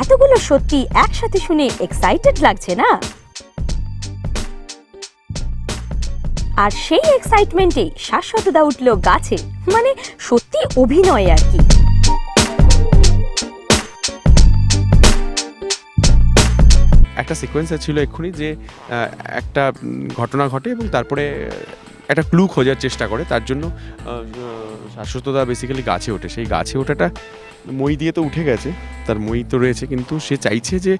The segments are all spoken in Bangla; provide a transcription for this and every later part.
এতগুলো সত্যি একসাথে শুনে এক্সাইটেড লাগছে না? আর সেই এক্সাইটমেন্টেই শাশ্বতদা উঠল গাছে মানে সত্যি অভিনয় আর কি। একটা সিকোয়েন্স ছিল এক্ষুনি যে একটা ঘটনা ঘটে এবং তারপরে একটা ক্লু খোঁজার চেষ্টা করে, তার জন্য শাশ্বতদা বেসিক্যালি গাছে ওঠে। সেই গাছে ওঠাটা মই দিয়ে তো উঠে গেছে, তার মই তো রয়েছে, কিন্তু সে চাইছে যে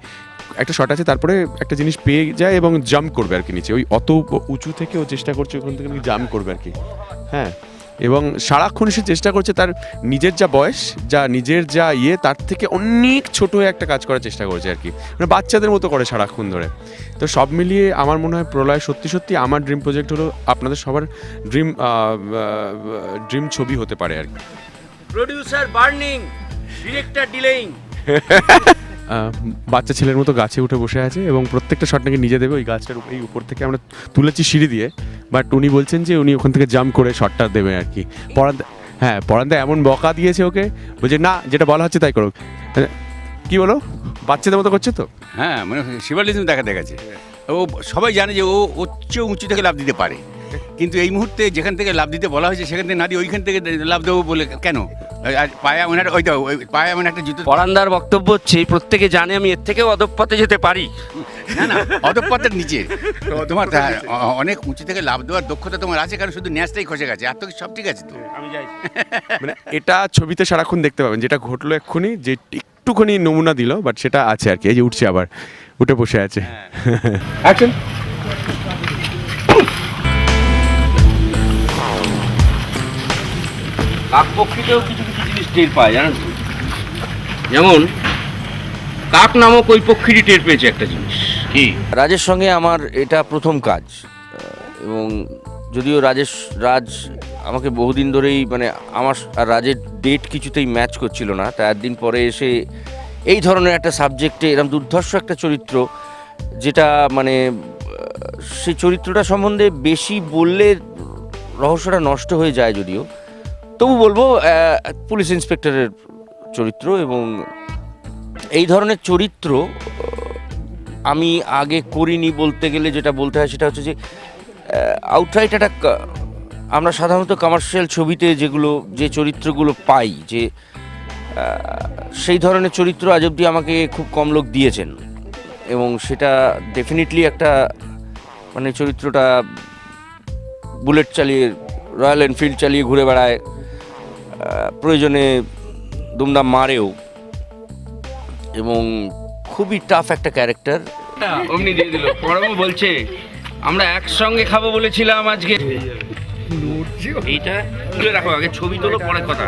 একটা শট আছে, তারপরে একটা জিনিস পেয়ে যায় এবং জাম্প করবে আর কি নিচে। ওই অত উঁচু থেকে ও চেষ্টা করছে, ওখান থেকে জাম্প করবে আর কি। হ্যাঁ এবং সারাক্ষণ সে চেষ্টা করছে, তার নিজের যা বয়স, যা নিজের যা ইয়ে তার থেকে অনেক ছোট হয়ে একটা কাজ করার চেষ্টা করছে আর কি। মানে বাচ্চাদের মতো করে সারাক্ষণ ধরে। তো সব মিলিয়ে আমার মনে হয় প্রলয় সত্যি সত্যি আমার ড্রিম প্রজেক্ট হলো আপনাদের সবার ড্রিম ড্রিম ছবি হতে পারে আর কি। Producer burning director delaying. বাচ্চা ছেলের মতো গাছে উঠে বসে আছে এবং প্রত্যেকটা শট নাকি নিজে দেবে ওই গাছটার উপ- এই উপর থেকে আমরা তুলেছি সিঁড়ি দিয়ে। বাট উনি বলছেন যে উনি ওখান থেকে জাম্প করে শটটা দেবে আর কি। পড়ান হ্যাঁ পড়ানদা এমন বকা দিয়েছে ওকে বলছে না যেটা বলা হচ্ছে তাই করো কি বলো? বাচ্চাদের মতো করছে তো? হ্যাঁ মানে শিবালিজম দেখা দেখাচ্ছে। ও সবাই জানে যে ও উচ্চ উঁচু থেকে লাভ দিতে পারে। কিন্তু এই মুহূর্তে যেখান থেকে লাভ দিতে বলা হয়েছে সেখান থেকে না দিয়ে ওইখান থেকে লাভ দেবো বলে কেন? পায়ে এমন একটা ওই তো ওই পায়ে এমন একটা জুতো পরান্দার বক্তব্য হচ্ছে প্রত্যেকে জানে আমি এর থেকেও অধঃপথে যেতে পারি। না না অধপথের নিচে। তোমার অনেক উঁচু থেকে লাভ দেওয়ার দক্ষতা তোমার আছে কারণ শুধু ন্যাসটাই খসে গেছে। আর তো সব ঠিক আছে তো। আমি যাই। মানে এটা ছবিতে সারাক্ষণ দেখতে পাবেন যেটা ঘটলো এক্ষুনি যে একটুখানি নমুনা দিল বাট সেটা আছে আর কি। এই যে উঠছে আবার উঠে বসে আছে। অ্যাকশন কাক পক্ষীতেও কিছু কিছু জিনিস টের পায় জানেন তো? যেমন কাক নামক ওই পক্ষীটি টের পেয়েছে একটা জিনিস। কি? রাজের সঙ্গে আমার এটা প্রথম কাজ। এবং যদিও রাজেশ রাজ আমাকে বহুদিন ধরেই মানে আমার আর রাজের ডেট কিছুতেই ম্যাচ করছিল না। তা একদিন পরে এসে এই ধরনের একটা সাবজেক্টে এরকম দুর্ধর্ষ একটা চরিত্র যেটা মানে সেই চরিত্রটা সম্বন্ধে বেশি বললে রহস্যটা নষ্ট হয়ে যায় যদিও। তবু বলব পুলিশ ইন্সপেক্টরের চরিত্র এবং এই ধরনের চরিত্র আমি আগে করিনি বলতে গেলে যেটা বলতে হয় সেটা হচ্ছে যে আউটরাইট একটা আমরা সাধারণত কমার্শিয়াল ছবিতে যেগুলো, যে চরিত্রগুলো পাই, যে সেই ধরনের চরিত্র আজ অব্দি আমাকে খুব কম লোক দিয়েছেন। এবং সেটা ডেফিনেটলি একটা মানে চরিত্রটা বুলেট চালিয়ে রয়্যাল এনফিল্ড চালিয়ে ঘুরে বেড়ায় প্রয়োজনে দুমদাম মারেও। এবং খুবই টাফ একটা ক্যারেক্টার অমনি দিয়ে দিল। পরমও বলছে আমরা একসঙ্গে খাব বলেছিলাম আজকে। এইটা তুলে রাখো আগে ছবি তোলো পরের কথা।